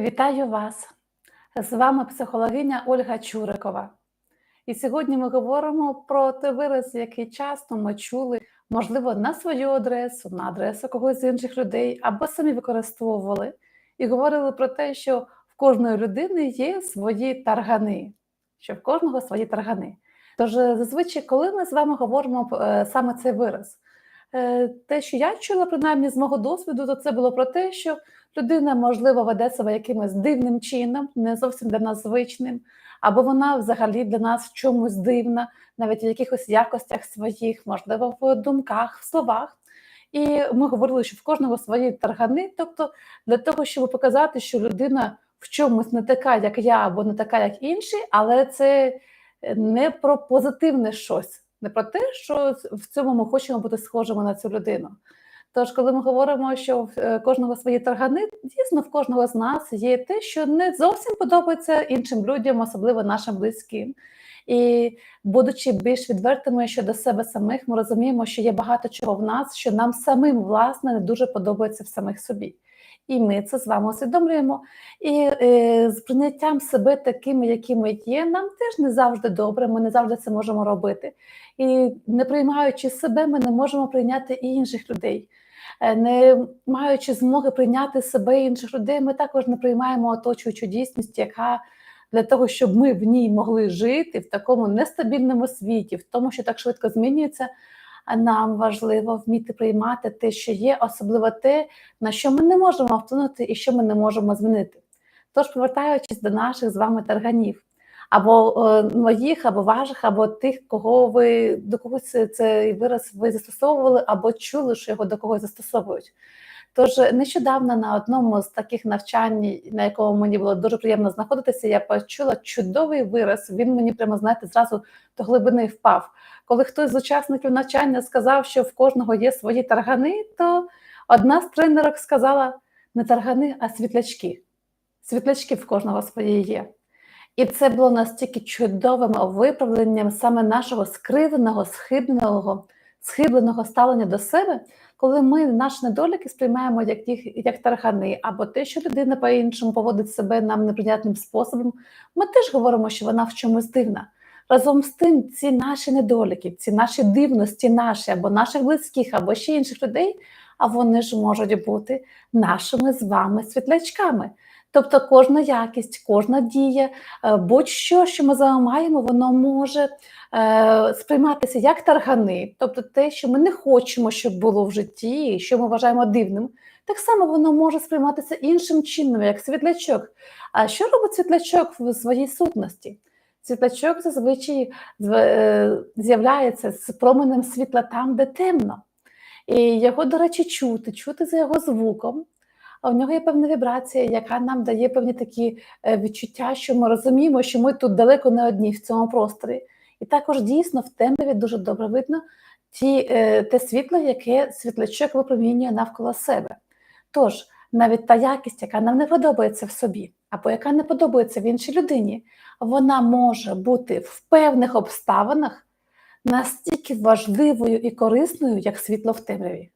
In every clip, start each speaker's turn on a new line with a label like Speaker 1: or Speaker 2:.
Speaker 1: Вітаю вас! З вами психологиня Ольга Чурикова. І сьогодні ми говоримо про той вираз, який часто ми чули, можливо, на свою адресу, на адресу когось з інших людей, або самі використовували, і говорили про те, що в кожної людини є свої таргани, що в кожного свої таргани. Тож, зазвичай, коли ми з вами говоримо е, саме цей вираз, е, те, що я чула, принаймні з мого досвіду, то це було про те, що людина, можливо, веде себе якимось дивним чином, не зовсім для нас звичним, або вона взагалі для нас чомусь дивна, навіть в якихось якостях своїх, можливо, в думках, в словах. І ми говорили, що в кожного свої таргани, тобто для того, щоб показати, що людина в чомусь не така, як я, або не така, як інші, але це не про позитивне щось, не про те, що в цьому ми хочемо бути схожими на цю людину. Тож, коли ми говоримо, що в е, кожного свої таргани, дійсно в кожного з нас є те, що не зовсім подобається іншим людям, особливо нашим близьким. І будучи більш відвертими щодо себе самих, ми розуміємо, що є багато чого в нас, що нам самим власне не дуже подобається в самих собі. І ми це з вами усвідомлюємо. І е, з прийняттям себе такими, якими є, нам теж не завжди добре, ми не завжди це можемо робити. І не приймаючи себе, ми не можемо прийняти і інших людей. Е, не маючи змоги прийняти себе і інших людей, ми також не приймаємо оточуючу дійсність, яка для того, щоб ми в ній могли жити в такому нестабільному світі, в тому, що так швидко змінюється. Нам важливо вміти приймати те, що є, особливо те, на що ми не можемо вплинути і що ми не можемо змінити. Тож, повертаючись до наших з вами тарганів, або е, моїх, або ваших, або тих, кого ви до когось цей вираз ви застосовували, або чули, що його до когось застосовують. Тож нещодавно на одному з таких навчань, на якому мені було дуже приємно знаходитися, я почула чудовий вираз. Він мені прямо знаєте, зразу до глибини впав. Коли хтось з учасників навчання сказав, що в кожного є свої таргани, то одна з тренерок сказала не таргани, а світлячки. Світлячки в кожного свої є. І це було настільки чудовим виправленням саме нашого скривленого, схибленого, схибленого ставлення до себе, коли ми наші недоліки сприймаємо як їх як таргани, або те, що людина по-іншому поводить себе нам неприйнятним способом, ми теж говоримо, що вона в чомусь дивна. Разом з тим, ці наші недоліки, ці наші дивності, наші або наших близьких, або ще інших людей, а вони ж можуть бути нашими з вами світлячками. Тобто кожна якість, кожна дія, е, будь-що, що ми з вами маємо, воно може е, сприйматися як таргани, тобто те, що ми не хочемо, щоб було в житті, що ми вважаємо дивним. Так само воно може сприйматися іншим чином, як світлячок. А що робить світлячок в своїй сутності? Світлячок зазвичай е, з'являється з променем світла там, де темно. І його, до речі, чути, чути за його звуком. В нього є певна вібрація, яка нам дає певні такі е, відчуття, що ми розуміємо, що ми тут далеко не одні в цьому просторі. І також дійсно в темряві дуже добре видно ті, е, те світло, яке світлячок випромінює навколо себе. Тож, навіть та якість, яка нам не подобається в собі, або яка не подобається в іншій людині, вона може бути в певних обставинах настільки важливою і корисною, як світло в темряві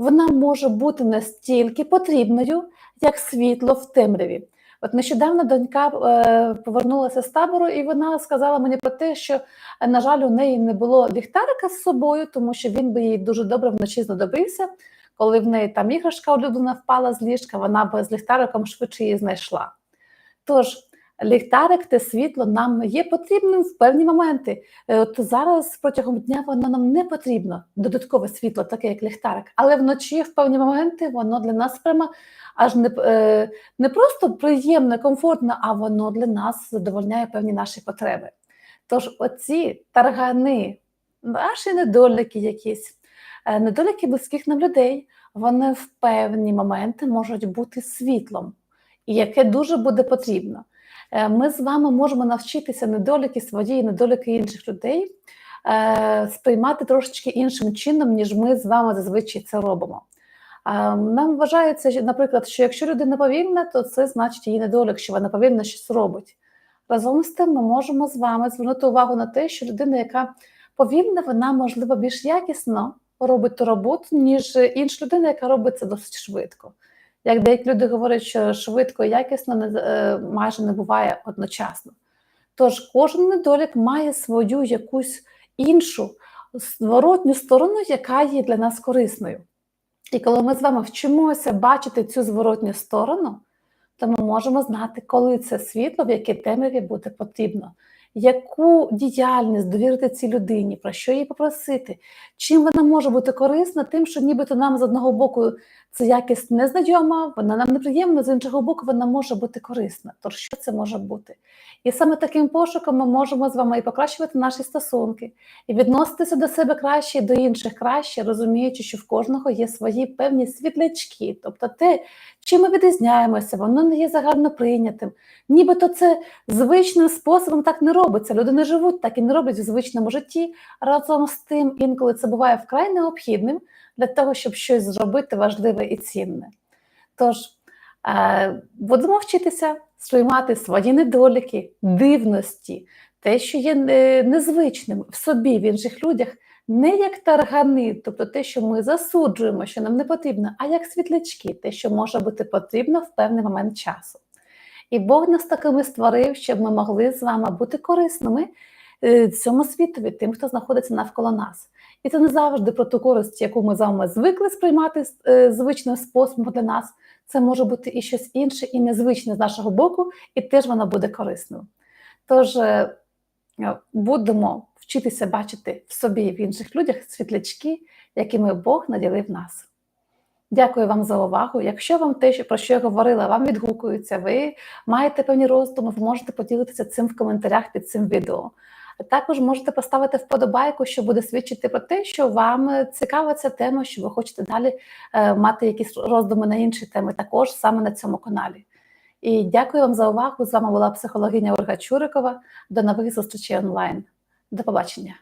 Speaker 1: вона може бути настільки потрібною, як світло в темряві. От нещодавно донька е, повернулася з табору, і вона сказала мені про те, що, на жаль, у неї не було ліхтарика з собою, тому що він би їй дуже добре вночі знадобився. Коли в неї там іграшка улюблена впала з ліжка, вона б з ліхтариком швидше її знайшла. Тож, ліхтарик, те світло нам є потрібним в певні моменти. Е, от зараз протягом дня воно нам не потрібно, додаткове світло, таке як ліхтарик, але вночі в певні моменти воно для нас прямо аж не е, не просто приємне, комфортно, а воно для нас задовольняє певні наші потреби. Тож, оці таргани, наші недоліки, якісь, е, недоліки близьких нам людей, вони в певні моменти можуть бути світлом, і яке дуже буде потрібно. Е, ми з вами можемо навчитися недоліки свої, недоліки інших людей е, сприймати трошечки іншим чином, ніж ми з вами зазвичай це робимо. Е, нам вважається, наприклад, що якщо людина повільна, то це значить її недолік, що вона повільно щось робить. Разом з тим, ми можемо з вами звернути увагу на те, що людина, яка повільна, вона можливо більш якісно робить ту роботу, ніж інша людина, яка робить це досить швидко. Як деякі люди говорять, що швидко і якісно не, е, майже не буває одночасно. Тож кожен недолік має свою якусь іншу зворотню сторону, яка є для нас корисною. І коли ми з вами вчимося бачити цю зворотню сторону, то ми можемо знати, коли це світло, в якій темряві буде потрібно, яку діяльність довірити цій людині, про що їй попросити, чим вона може бути корисна, тим, що нібито нам з одного боку це якість незнайома, вона нам неприємна, з іншого боку, вона може бути корисна. Тож що це може бути? І саме таким пошуком ми можемо з вами і покращувати наші стосунки, і відноситися до себе краще, і до інших краще, розуміючи, що в кожного є свої певні світлячки, тобто те, чим ми відрізняємося, воно не є загально прийнятим. Нібито це звичним способом так не робиться. Люди не живуть так і не роблять в звичному житті. Разом з тим, інколи це буває вкрай необхідним для того, щоб щось зробити важливе і цінне. Тож е, будемо вчитися сприймати свої недоліки, дивності, те, що є незвичним в собі, в інших людях, не як таргани, тобто те, що ми засуджуємо, що нам не потрібно, а як світлячки, те, що може бути потрібно в певний момент часу. І Бог нас такими створив, щоб ми могли з вами бути корисними е, цьому світові, тим, хто знаходиться навколо нас. І це не завжди про ту користь, яку ми з вами звикли сприймати е, звичним способом для нас. Це може бути і щось інше, і незвичне з нашого боку, і теж воно буде корисною. Тож е, будемо вчитися бачити в собі і в інших людях світлячки, якими Бог наділив нас. Дякую вам за увагу. Якщо вам те, про що я говорила, вам відгукується, ви маєте певні роздуми, ви можете поділитися цим в коментарях під цим відео. Також можете поставити вподобайку, що буде свідчити про те, що вам цікава ця тема, що ви хочете далі е, мати якісь роздуми на інші теми, також саме на цьому каналі. І дякую вам за увагу. З вами була психологиня Ольга Чурикова. До нових зустрічей онлайн. До побачення.